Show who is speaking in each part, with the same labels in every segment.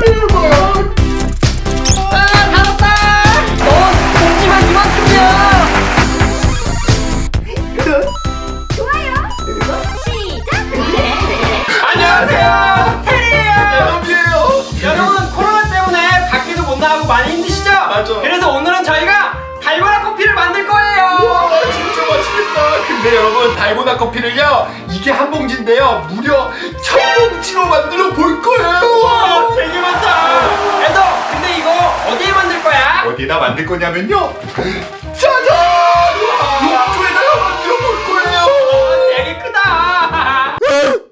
Speaker 1: 아, 이만큼이야.
Speaker 2: 좋아요. 시작.
Speaker 1: 안녕하세요. 테리예요.
Speaker 3: 여러분이에요.
Speaker 1: 여러분 코로나 때문에 밖에도 못 나가고 많이 힘드시죠?
Speaker 3: 맞아.
Speaker 1: 그래서 오늘은 저희가 달고나 커피를 만들 거예요.
Speaker 3: 와 진짜 맛있겠다. 근데 여러분 달고나 커피를요 이게 한 봉지인데요 무려 천 봉지로 만들어 볼 거예요. 어디에다 만들 거냐면요. 짜잔! 욕조에다가 만들어 볼 거예요.
Speaker 1: 어, 되게 크다.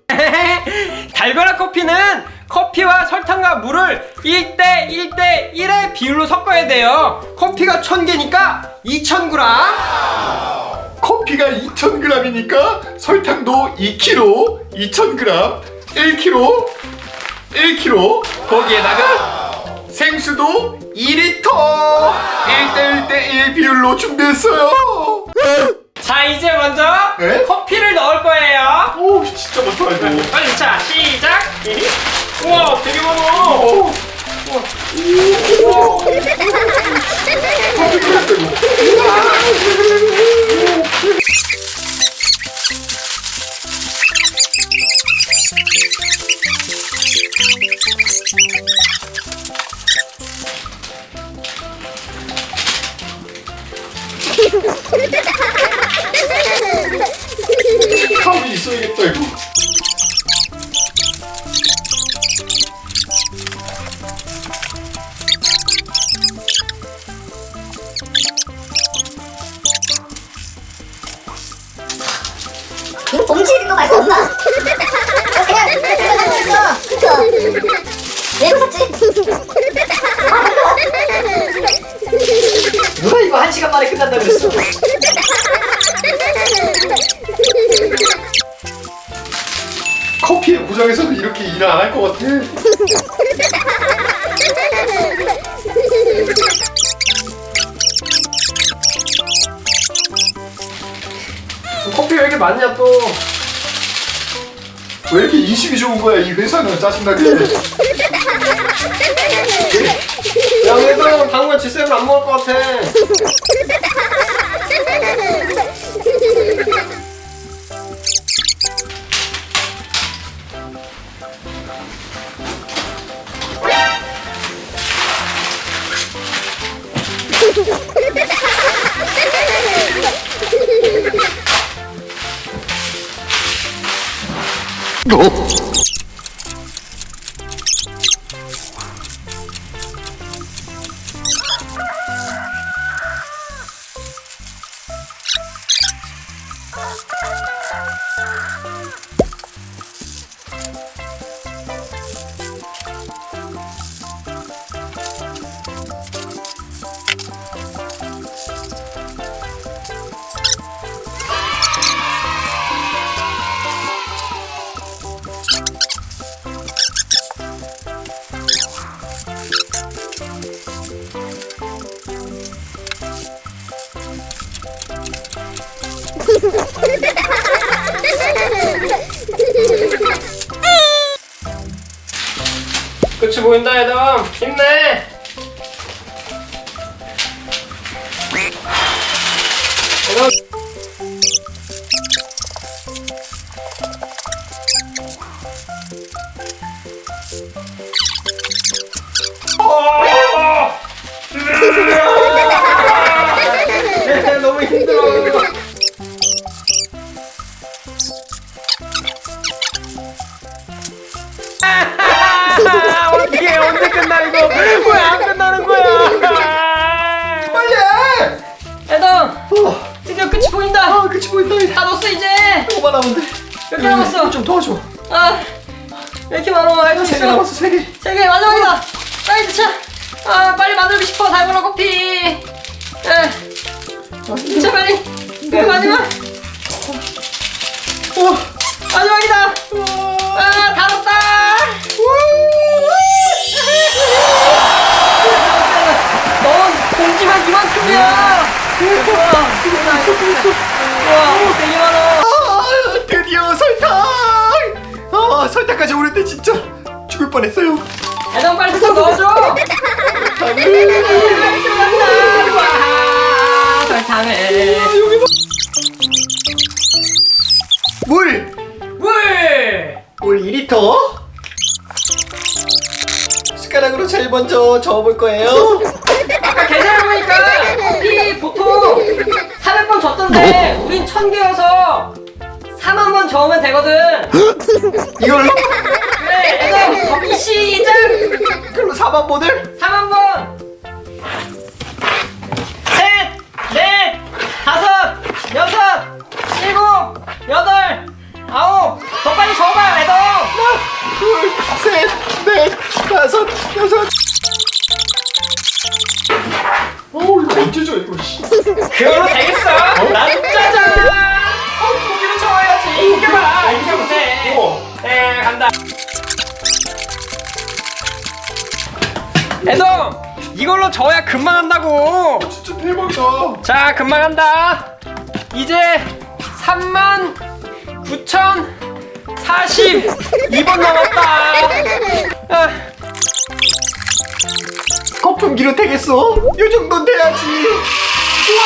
Speaker 1: 달고나 커피는 커피와 설탕과 물을 1대 1대 1의 비율로 섞어야 돼요. 커피가 1000개니까 2000g.
Speaker 3: 커피가 2,000g이니까 설탕도 2kg, 2,000g, 1kg, 1kg. 거기에다가 생수도 2리터 1대 1대 1 비율로 준비했어요.
Speaker 1: 자, 이제 먼저
Speaker 3: 네?
Speaker 1: 커피를 넣을 거예요.
Speaker 3: 오 진짜 많다 이거.
Speaker 1: 빨리 자, 시작. 우와, 되게 많아.
Speaker 3: 오. 가만히 있어야겠다 이거.
Speaker 2: 이거
Speaker 3: 일을 안 할 것 같아.
Speaker 1: 커피 왜 이렇게 많냐 또?
Speaker 3: 왜 이렇게 인심이 좋은 거야 이 회사는 짜증나게.
Speaker 1: Oh! 끝이 보인다, 얘들아. 힘내. 끝나 이거? 왜 안 끝나는 거야?
Speaker 3: 빨리 해.
Speaker 1: 애덤, 드디어 끝이 보인다.
Speaker 3: 아 그치 보인다.
Speaker 1: 다 넣었어 이제.
Speaker 3: 조금만 남은데.
Speaker 1: 몇개 남았어?
Speaker 3: 좀 도와줘.
Speaker 1: 아, 왜 이렇게 많아? 알고
Speaker 3: 세개
Speaker 1: 있어.
Speaker 3: 남았어 세 개.
Speaker 1: 세개 마지막이다. 빨리 드자. 아, 빨리 만들고 싶어 달고나 커피. 에, 진짜 빨리. 이거 마지막.
Speaker 3: 설탕을. 물!
Speaker 1: 물.
Speaker 3: 물 2리터 숟가락으로 제일 먼저 저어볼 거예요
Speaker 1: 아까 계산해 보니까 커피 보통 400번 줬던데 우린 1000개여서 4만 번 저으면 되거든.
Speaker 3: 이걸로?
Speaker 1: 애동 접기 시작.
Speaker 3: 이걸로 4만 번을?
Speaker 1: 4만 번. 이걸로 저어야 금방 한다고.
Speaker 3: 진짜 대박이다
Speaker 1: 자, 금방 한다. 이제 3만 9천 42번 남았다. 아,
Speaker 3: 거품기로 되겠어? 요 정도는 돼야지
Speaker 1: 우와,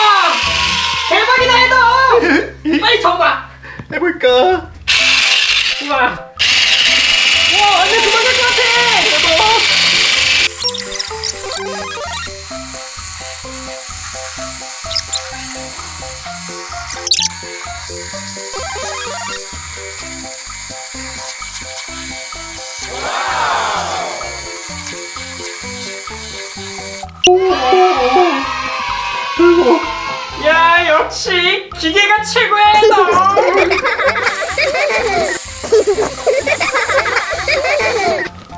Speaker 1: 대박이다, 애동. 빨리 접어봐.
Speaker 3: 해볼까?
Speaker 1: 우와. 우와, 완전 그만 야, 역시 기계가 최고야.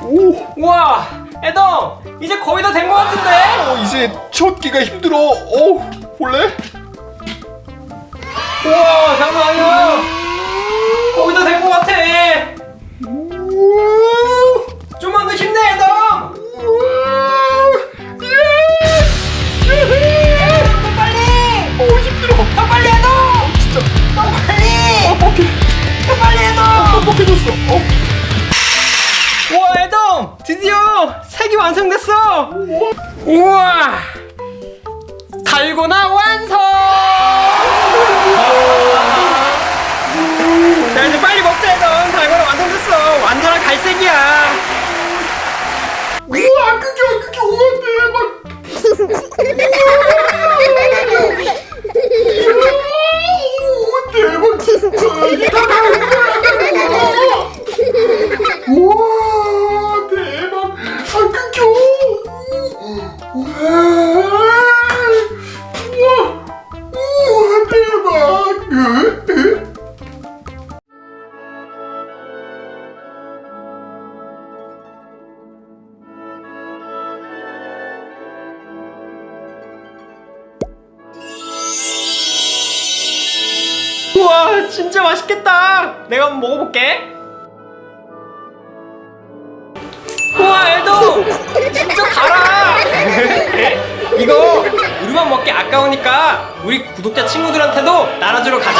Speaker 3: 오,
Speaker 1: 우와, 애동, 이제 거의 다 된 것 같은데?
Speaker 3: 어, 이제 쫓기가 힘들어 어우 볼래?
Speaker 1: 우와, 장난 아니야. 거의 다된것 같아. 좀만 더 힘내! 더 빨리.
Speaker 3: 어 힘들어
Speaker 1: 더 빨리, 애동.
Speaker 3: 진짜
Speaker 1: 더 빨리.
Speaker 3: 뻑뻑해
Speaker 1: 더 빨리, 애동.
Speaker 3: 뻑뻑해졌어 어.
Speaker 1: 우와, 애동, 드디어 색이 완성됐어. 우와, 달고나 완성. 자, 이제 빨리 먹자, 애동. 달고나 완성됐어. 완전한 갈색이야.
Speaker 3: 우와 그게 그게 우와 대박
Speaker 1: 와, 진짜 맛있겠다. 내가 한번 먹어볼게. 우와, 엘도 진짜 달아. 이거 우리만 먹기 아까우니까 우리 구독자 친구들한테도 나눠주러 가자.